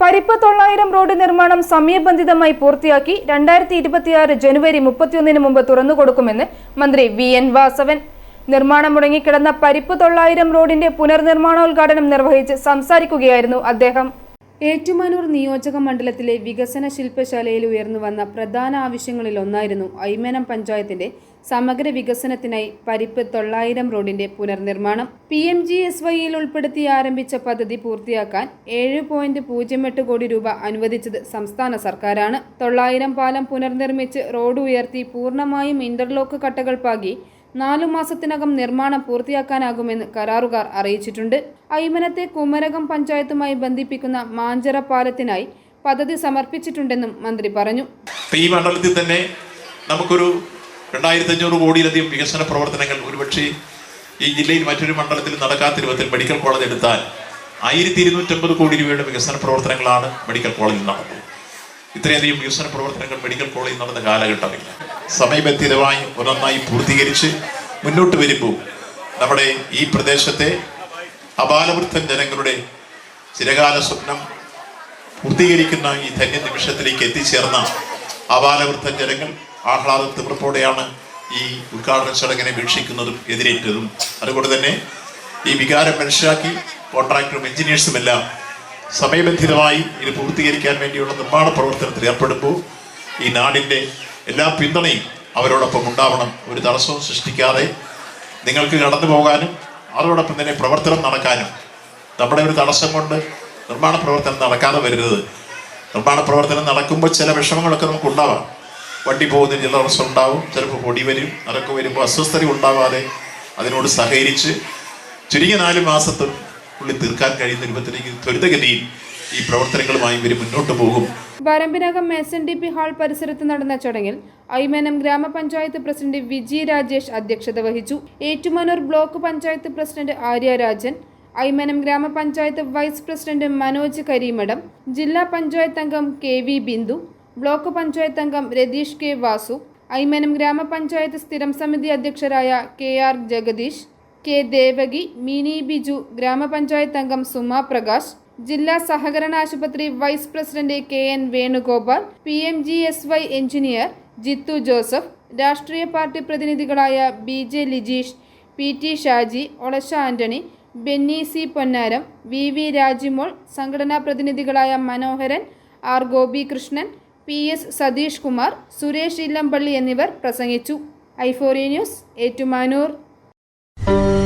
പരിപ്പ് തൊള്ളായിരം റോഡ് നിർമ്മാണം സമയബന്ധിതമായി പൂർത്തിയാക്കി രണ്ടായിരത്തി ഇരുപത്തിയാറ് ജനുവരി മുപ്പത്തിയൊന്നിന് മുമ്പ് തുറന്നുകൊടുക്കുമെന്ന് മന്ത്രി വി എൻ വാസവൻ. നിർമ്മാണം മുടങ്ങിക്കിടന്ന പരിപ്പ് തൊള്ളായിരം റോഡിന്റെ പുനർനിർമ്മാണോദ്ഘാടനം നിർവഹിച്ച് സംസാരിക്കുകയായിരുന്നു അദ്ദേഹം. ഏറ്റുമാനൂർ നിയോജക മണ്ഡലത്തിലെ വികസന ശില്പശാലയിൽ ഉയർന്നു വന്ന പ്രധാന ആവശ്യങ്ങളിൽ ഒന്നായിരുന്നു ഐമനം പഞ്ചായത്തിന്റെ സമഗ്ര വികസനത്തിനായി പരിപ്പ് തൊള്ളായിരം റോഡിന്റെ പുനർനിർമ്മാണം. പി എം ജി എസ് വൈയിൽ ഉൾപ്പെടുത്തി ആരംഭിച്ച പദ്ധതി പൂർത്തിയാക്കാൻ ഏഴ് പോയിന്റ് പൂജ്യം എട്ട് കോടി രൂപ അനുവദിച്ചത് സംസ്ഥാന സർക്കാരാണ്. തൊള്ളായിരം പാലം പുനർനിർമ്മിച്ച് റോഡ് ഉയർത്തി പൂർണമായും ഇന്റർലോക്ക് കട്ടകൾ പാകി നാലു മാസത്തിനകം നിർമ്മാണം പൂർത്തിയാക്കാനാകുമെന്ന് കരാറുകാർ അറിയിച്ചിട്ടുണ്ട്. ഐമനത്തെ കുമരകം പഞ്ചായത്തുമായി ബന്ധിപ്പിക്കുന്ന മാഞ്ചര പാലത്തിനായി പദ്ധതി സമർപ്പിച്ചിട്ടുണ്ടെന്നും മന്ത്രി പറഞ്ഞു. ഈ മണ്ഡലത്തിൽ തന്നെ നമുക്കൊരു രണ്ടായിരത്തി അഞ്ഞൂറ് കോടിയിലധികം വികസന പ്രവർത്തനങ്ങൾ ഒരുപക്ഷെ ഈ ജില്ലയിൽ മറ്റൊരു മണ്ഡലത്തിൽ നടക്കാത്ത രൂപത്തിൽ മെഡിക്കൽ കോളേജ് എടുത്താൽ ആയിരത്തി ഇരുന്നൂറ്റമ്പത് കോടി രൂപയുടെ വികസന പ്രവർത്തനങ്ങളാണ് മെഡിക്കൽ കോളേജിൽ നടന്നത് ഇത്രയധികം വികസന പ്രവർത്തനങ്ങൾ മെഡിക്കൽ കോളേജിൽ നടന്ന കാലഘട്ടമില്ല സമയബന്ധിതമായി ഒന്നൊന്നായി പൂർത്തീകരിച്ച് മുന്നോട്ട് വരുമ്പോൾ നമ്മുടെ ഈ പ്രദേശത്തെ അപാലവൃദ്ധൻ ജനങ്ങളുടെ ചിരകാല സ്വപ്നം പൂർത്തീകരിക്കുന്ന ഈ ധന്യ നിമിഷത്തിലേക്ക് എത്തിച്ചേർന്ന അപാലവൃദ്ധൻ ജനങ്ങൾ ആഹ്ലാദ തീർപ്പോടെയാണ് ഈ ഉദ്ഘാടന ചടങ്ങിനെ വീക്ഷിക്കുന്നതും എതിരേറ്റതും. അതുകൊണ്ട് തന്നെ ഈ വികാരം മനസ്സിലാക്കി കോൺട്രാക്ടറും എഞ്ചിനീയേഴ്സും എല്ലാം സമയബന്ധിതമായി ഇത് പൂർത്തീകരിക്കാൻ വേണ്ടിയുള്ള നിർമ്മാണ പ്രവർത്തനത്തിൽ ഏർപ്പെടുമ്പോൾ ഈ നാടിന്റെ എല്ലാ പിന്തുണയും അവരോടൊപ്പം ഉണ്ടാവണം. ഒരു തടസ്സവും സൃഷ്ടിക്കാതെ നിങ്ങൾക്ക് കടന്നു പോകാനും അതോടൊപ്പം തന്നെ പ്രവർത്തനം നടക്കാനും നമ്മുടെ ഒരു തടസ്സം കൊണ്ട് നിർമ്മാണ പ്രവർത്തനം നടക്കാതെ വരരുത്. നിർമ്മാണ പ്രവർത്തനം നടക്കുമ്പോൾ ചില വിഷമങ്ങളൊക്കെ നമുക്ക് ഉണ്ടാവാം. വണ്ടി പോകുന്നതിന് ചില തടസ്സം ഉണ്ടാവും ചിലപ്പോൾ പൊടി വരും അതൊക്കെ വരുമ്പോൾ അസ്വസ്ഥത ഉണ്ടാവാതെ അതിനോട് സഹകരിച്ച് ചുരുങ്ങിയ നാല് മാസത്തിനുള്ളിൽ തീർക്കാൻ കഴിയുന്ന രൂപത്തിലേക്ക് ത്വരിതഗതിയിൽ ഈ പ്രവർത്തനങ്ങളുമായി ഇവർ മുന്നോട്ട് പോകും. Varambinakam S N D P hall പരിസരത്ത് നടന്ന ചടങ്ങിൽ ഐമനം ഗ്രാമപഞ്ചായത്ത് പ്രസിഡന്റ് വിജി രാജേഷ് അധ്യക്ഷത വഹിച്ചു. Ettumanoor block panchayat president Arya Rajan Aymanam grama panchayat vice president Manoj Karimadom ജില്ലാ പഞ്ചായത്ത് അംഗം K V Bindu block panchayat അംഗം രതീഷ് കെ വാസു ഐമനം ഗ്രാമപഞ്ചായത്ത് സ്ഥിരം സമിതി അധ്യക്ഷരായ K R Jagadeesh K Devaki Mini Biju grama panchayat അംഗം സുമ പ്രകാശ് ജില്ലാ സഹകരണ ആശുപത്രി vice president K N Venugopal P M G S Y engineer Jithu Joseph രാഷ്ട്രീയ party പ്രതിനിധികളായ B J Lijeesh P T Shaji Olassa Antony Benny C Ponnaram V V Rajimol സംഘടനാ പ്രതിനിധികളായ Manoharan R Gopikrishnan P S Satheesh Kumar Suresh Illampally എന്നിവർ പ്രസംഗിച്ചു. ഐഫോറി news Ettumanoor. Thank you.